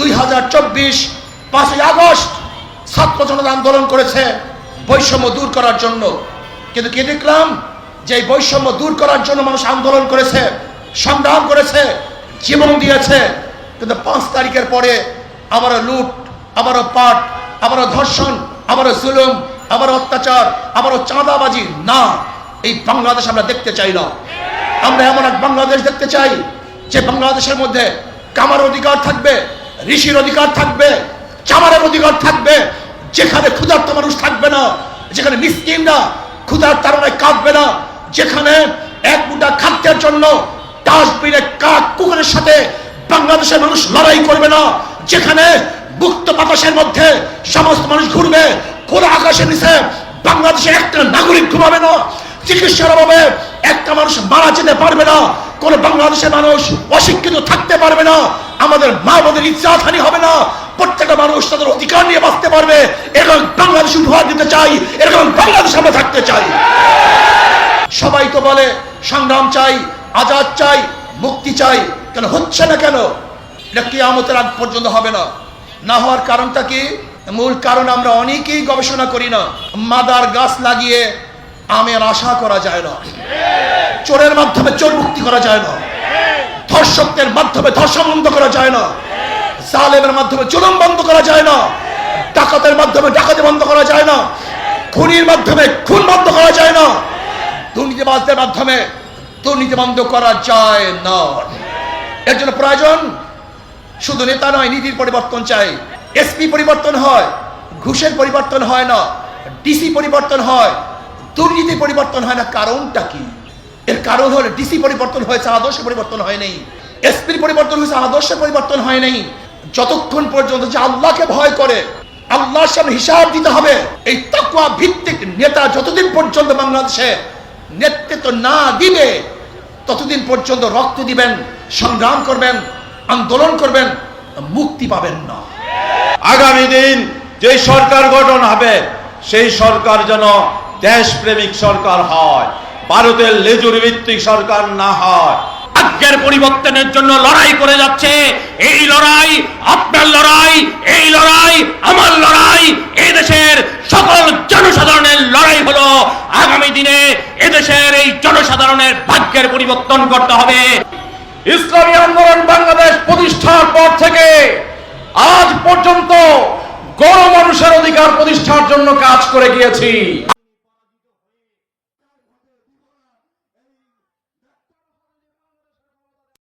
দুই হাজার চব্বিশ, পাঁচই আগস্ট ছাত্র জনতা আন্দোলন করেছে বৈষম্য দূর করার জন্য। কিন্তু কি দেখলাম? যে বৈষম্য দূর করার জন্য মানুষ আন্দোলন করেছে, সংগ্রাম করেছে, জীবন দিয়েছে, কিন্তু পাঁচ তারিখের পরে আবারও লুট, আবারও পাট, আবারও ধর্ষণ, আবারও জুলুম, আবারও অত্যাচার, আবারও চাঁদাবাজি। না, এই বাংলাদেশ আমরা দেখতে চাই না। আমরা এমন এক বাংলাদেশ দেখতে চাই, যে বাংলাদেশের মধ্যে কামার অধিকার থাকবে ঋষির অধিকার থাকবে, চামারের অধিকার থাকবে, যেখানে ক্ষুধার্ত মানুষ থাকবে না, যেখানে মিসকিনরা ক্ষুধার তারণায় কাঁদবে না, যেখানে এক মুঠা খাদ্যের জন্য ডাস্টবিনে কাক কুকুরের সাথে বাংলাদেশের মানুষ লড়াই করবে না, যেখানে মুক্ত বাতাসের মধ্যে সমস্ত মানুষ ঘুরবে, খোলা আকাশের নিচে বাংলাদেশে একটা নাগরিক ঘুমাবে না, চিকিৎসার অভাবে একটা মানুষ মারা যেতে পারবে না, কোন বাংলাদেশের মানুষ অশিক্ষিত থাকতে পারবে না আমাদের মা বোনের ইচ্ছাহানি হবে না। প্রত্যেকটা মানুষ তাদের অধিকার নিয়ে বাঁচতে পারবে। এরকম বাংলাদেশ উপহার দিতে চাই, এরকম বাংলাদেশ আমরা থাকতে চাই। সবাই তো বলে, সংগ্রাম চাই, আজাদ চাই, মুক্তি চাই। কেন হচ্ছে না কেন? এটা কিয়ামতের আগ পর্যন্ত হবে না। না হওয়ার কারণটা কি? মূল কারণ আমরা অনেকেই গবেষণা করি না। মাদার গাছ লাগিয়ে আমের আশা করা যায় না। চোরের মাধ্যমে চোর মুক্তি করা যায় না। ধর্ষকদের মাধ্যমে ধর্ষণ বন্ধ করা যায় না। জালেমের মাধ্যমে জুলুম বন্ধ করা যায় না। ডাকাতের মাধ্যমে ডাকাতি বন্ধ করা যায় না। খুনির মাধ্যমে খুন বন্ধ করা যায় না। দুর্নীতিবাজদের মাধ্যমে দুর্নীতি বন্ধ করা যায় না। এর জন্য প্রয়োজন শুধু নেতা নয়, নীতির পরিবর্তন চাই। এসপি পরিবর্তন হয়, ঘুষের পরিবর্তন হয় না। ডিসি পরিবর্তন হয় দুর্নীতি পরিবর্তন হয় না। কারণটা কি? এর কারণ হলো ডিসি পরিবর্তন হয়েছে, আদর্শ পরিবর্তন হয় নাই। এসপির পরিবর্তন হয়েছে আদর্শের পরিবর্তন হয় নাই। যতক্ষণ পর্যন্ত যে আল্লাহকে ভয় করে, আল্লাহর সামনে হিসাব দিতে হবে, এই তাকুয়া ভিত্তিক নেতা যতদিন পর্যন্ত বাংলাদেশে নেতৃত্ব না দিবে, ততদিন পর্যন্ত রক্ত দিবেন, সংগ্রাম করবেন, আন্দোলন করবেন, মুক্তি পাবেন না। আগামী দিন যে সরকার গঠন হবে, সেই সরকার যেন দেশপ্রেমিক সরকার হয়। ভারতের লেজুর ভিত্তিক সরকার না হয়। ভাগ্যের পরিবর্তনের জন্য লড়াই করে যাচ্ছে। এই লড়াই আপনার লড়াই এই লড়াই আমার লড়াই এই দেশের সকল জনসাধারণের লড়াই হলো। আগামী দিনে এদেশের এই জনসাধারণের ভাগ্যের পরিবর্তন করতে হবে। ইসলামী আন্দোলন বাংলাদেশ প্রতিষ্ঠার পর থেকে আজ পর্যন্ত গণ মানুষের অধিকার প্রতিষ্ঠার জন্য কাজ করে গিয়েছি।